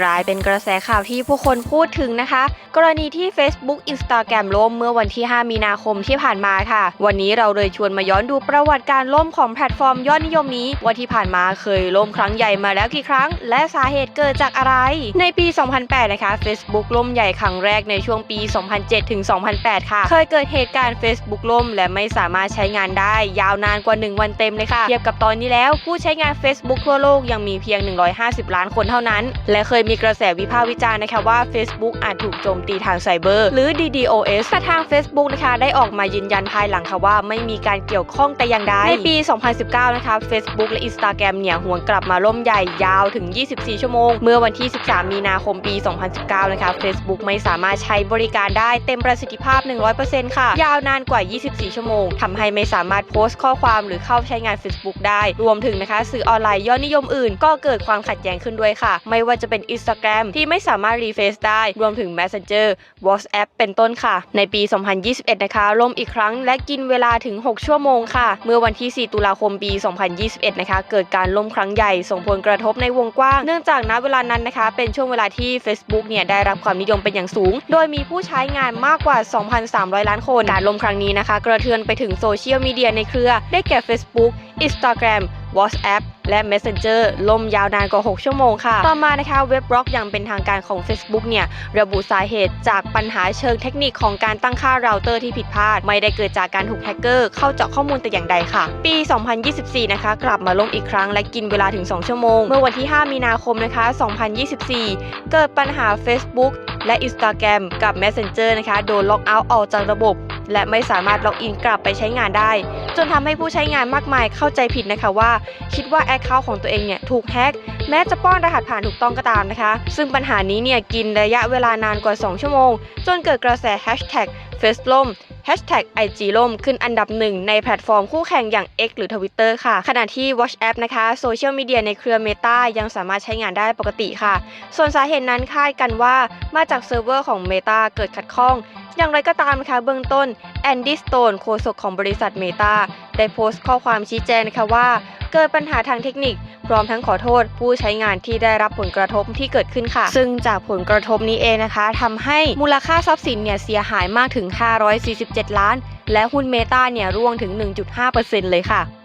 กลายเป็นกระแสข่าวที่ผู้คนพูดถึงนะคะ กรณีที่ Facebook Instagram ล่มเมื่อวันที่ 5 มีนาคมที่ผ่านมาค่ะ วันนี้เราเลยชวนมาย้อนดูประวัติการล่มของแพลตฟอร์มยอดนิยมนี้ ว่าที่ผ่านมาเคยล่มครั้งใหญ่มาแล้วกี่ครั้ง และสาเหตุเกิดจากอะไร ในปี 2008 นะคะ Facebook ล่มใหญ่ครั้งแรกในช่วงปี 2007ถึง2008 ค่ะ เคยเกิดเหตุการณ์ Facebook ล่ม และไม่สามารถใช้งานได้ ยาวนานกว่า 1 วันเต็มเลยค่ะเทียบกับตอนนี้แล้ว ผู้ใช้งาน Facebook ทั่วโลกยังมีเพียง 150 ล้านคนเท่านั้น และเคยมีกระแสวิพากษ์วิจารณ์นะคะว่า Facebook อาจถูกโจมตีทางไซเบอร์ หรือ DDoS แต่ทาง Facebook นะคะได้ออกมายืนยันภายหลังค่ะว่าไม่มีการเกี่ยวข้องแต่อย่างใด ในปี 2019 นะคะ Facebook และ Instagram เนี่ยหวนกลับมาล่มใหญ่ยาวถึง 24 ชั่วโมง เมื่อวันที่ 13 มีนาคมปี 2019 นะคะ Facebook ไม่สามารถใช้บริการได้เต็มประสิทธิภาพ 100%ค่ะ ยาวนานกว่า 24 ชั่วโมงทำให้ไม่สามารถโพสต์ข้อความหรือเข้าใช้งาน Facebook ได้ รวมถึงนะคะ สื่อออนไลน์ยอดนิยมอื่น ก็เกิดความขัดแย้งขึ้นด้วยค่ะ ไม่ว่าจะเป็น Instagram ที่ไม่สามารถรีเฟซได้ รวมถึง Messenger WhatsApp เป็นต้นค่ะ ในปี 2021 นะคะล่มอีกครั้งและกินเวลาถึง 6 ชั่วโมงค่ะ เมื่อวันที่ 4 ตุลาคมปี 2021 นะคะ เกิดการล่มครั้งใหญ่ ส่งผลกระทบในวงกว้าง เนื่องจากณเวลานั้นนะคะ เป็นช่วงเวลาที่ Facebook เนี่ยได้รับความนิยมเป็นอย่างสูง โดยมีผู้ใช้งานมากกว่า 2,300 ล้านคน การล่มครั้งนี้นะคะ กระเทือนไปถึงโซเชียลมีเดียในเครือ ได้แก่ Facebook Instagram WhatsApp และ Messenger ล่มยาวนานกว่า 6 ชั่วโมงค่ะ ต่อมานะคะเว็บบล็อกอย่างเป็นทางการของ Facebook เนี่ย ระบุสาเหตุจากปัญหาเชิงเทคนิคของการตั้งค่าเราเตอร์ที่ผิดพลาด ไม่ได้เกิดจากการถูกแฮกเกอร์เข้าเจาะข้อมูลแต่อย่างใดค่ะ ปี 2024 นะคะ กลับมาล่มอีกครั้งและกินเวลาถึง 2 ชั่วโมง เมื่อวันที่ 5 มีนาคมนะคะ 2024 เกิดปัญหา Facebook และ Instagram กับ Messenger นะคะโดนล็อกเอาท์ออกจากระบบ และไม่สามารถล็อกอินกลับไปใช้งานได้ จนทำให้ผู้ใช้งานมากมายเข้าใจผิดนะคะว่า คิดว่าแอคเคาท์ของตัวเองเนี่ยถูกแฮ็กแม้จะป้อนรหัสผ่านถูกต้องก็ตามนะคะ ซึ่งปัญหานี้เนี่ยกินระยะเวลานานกว่า 2 ชั่วโมง จนเกิดกระแสแฮชแท็กเฟสล่ม IG ล่มขึ้นอันดับหนึ่งในแพลตฟอร์มคู่แข่งอย่าง X หรือ Twitter ค่ะ ขณะที่ WhatsApp นะคะโซเชียลมีเดียในเครือ Meta ยังสามารถใช้งานได้ปกติค่ะ ส่วนสาเหตุนั้นคาดกันว่ามาจากเซิร์ฟเวอร์ของ Meta เกิดขัดข้อง อย่างไรก็ตามนะคะเบื้องต้นแอนดี้สโตนโฆษกของบริษัท Meta ได้โพสต์ข้อความชี้แจงนะคะว่า เกิดปัญหาทางเทคนิค พร้อมทั้งขอโทษผู้ใช้งานที่ได้รับผลกระทบที่เกิดขึ้นค่ะ ซึ่งจากผลกระทบนี้เองนะคะทำให้มูลค่าทรัพย์สินเนี่ยเสียหายมากถึง 547 ล้าน และหุ้นเมตาเนี่ยร่วงถึง 1.5%เลยค่ะ